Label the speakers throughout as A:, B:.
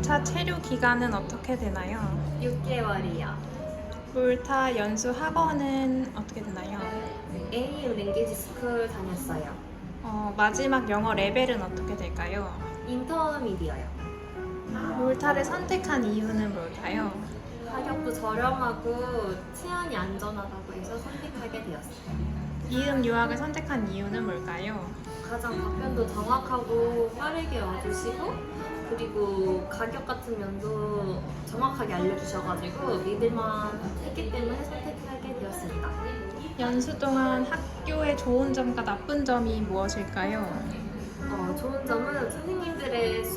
A: 몰타 체류 기간은 어떻게 되나요?
B: 6개월이요.
A: 몰타 연수 학원은 어떻게 되나요?
B: AU 랭귀지 스쿨 다녔어요.
A: 어, 마지막 영어 레벨은 어떻게 될까요?
B: 인터미디어요.
A: 몰타를 선택한 이유는 뭘까요?
B: 가격도 저렴하고 치안이 안전하다고 해서 선택하게 되었어요.
A: 이음 유학을 선택한 이유는 뭘까요?
B: 가장 답변도 정확하고 빠르게 와주시고 그리고 가격 같은 면도 정확하게 알려주셔가지고 믿을만 했기 때문에 선택하게 되었습니다.
A: 연수 동안 학교의 좋은 점과 나쁜 점이 무엇일까요?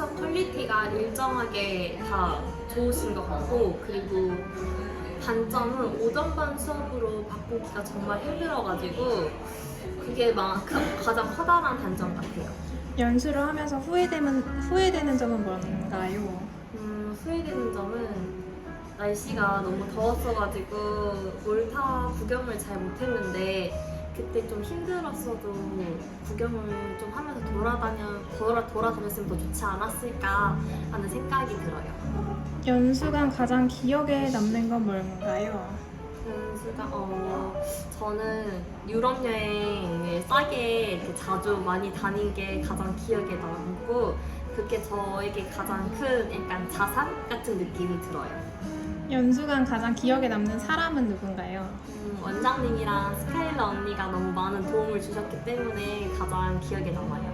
B: 수업 퀄리티가 일정하게 다 좋으신 것 같고 그리고 단점은 오전반 수업으로 바꾸기가 정말 힘들어가지고 그게 막 가- 가장 커다란 단점 같아요.
A: 연수를 하면서 후회되는, 후회되는 점은 뭔가요?
B: 음, 후회되는 점은 날씨가 너무 더웠어가지고 몰타 구경을 잘 못했는데 그때 좀 힘들었어도 구경을 좀 하면서 돌아다녀 돌아 돌아다녔으면 더 좋지 않았을까 하는 생각이 들어요.
A: 연수간 가장 기억에 남는 건 뭔가요?
B: 연수가 어 저는 유럽 여행을 싸게 이렇게 자주 많이 다닌 게 가장 기억에 남고 그게 저에게 가장 큰 약간 자산 같은 느낌이 들어요.
A: 연수간 가장 기억에 남는 사람은 누군가요?
B: 음, 원장님이랑 스카일러 언니가 너무 많은 도움을 주셨기 때문에 가장 기억에 남아요.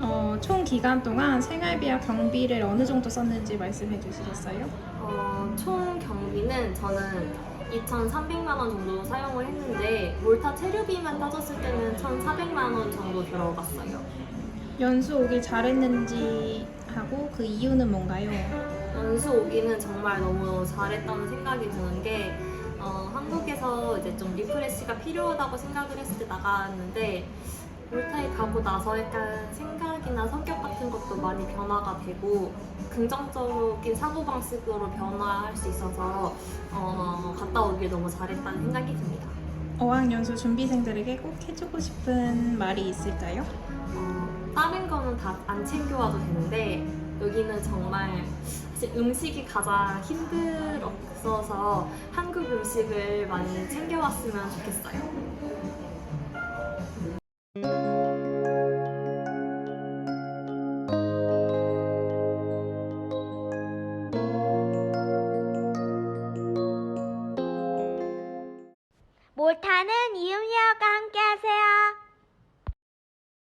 A: 어, 총 기간 동안 생활비와 경비를 어느 정도 썼는지 말씀해 주시겠어요?
B: 어, 총 경비는 저는 2,300만 원 정도 사용을 했는데 몰타 체류비만 따졌을 때는 1,400만 원 정도 들어갔어요.
A: 연수 오길 잘했는지 하고 그 이유는 뭔가요?
B: 연수 오기는 정말 너무 잘했다는 생각이 드는 게 어, 한국에서 이제 좀 리프레시가 필요하다고 생각을 했을 때 나갔는데 몰타에 가고 나서 약간 생각이나 성격 같은 것도 많이 변화가 되고 긍정적인 사고방식으로 변화할 수 있어서 어, 갔다 오길 너무 잘했다는 생각이 듭니다.
A: 어학연수 준비생들에게 꼭 해주고 싶은 말이 있을까요?
B: 어, 다른 거는 다 안 챙겨와도 되는데 여기는 정말 사실 음식이 가장 힘들었어서 한국 음식을 많이 챙겨왔으면 좋겠어요. 다는 이음녀가 함께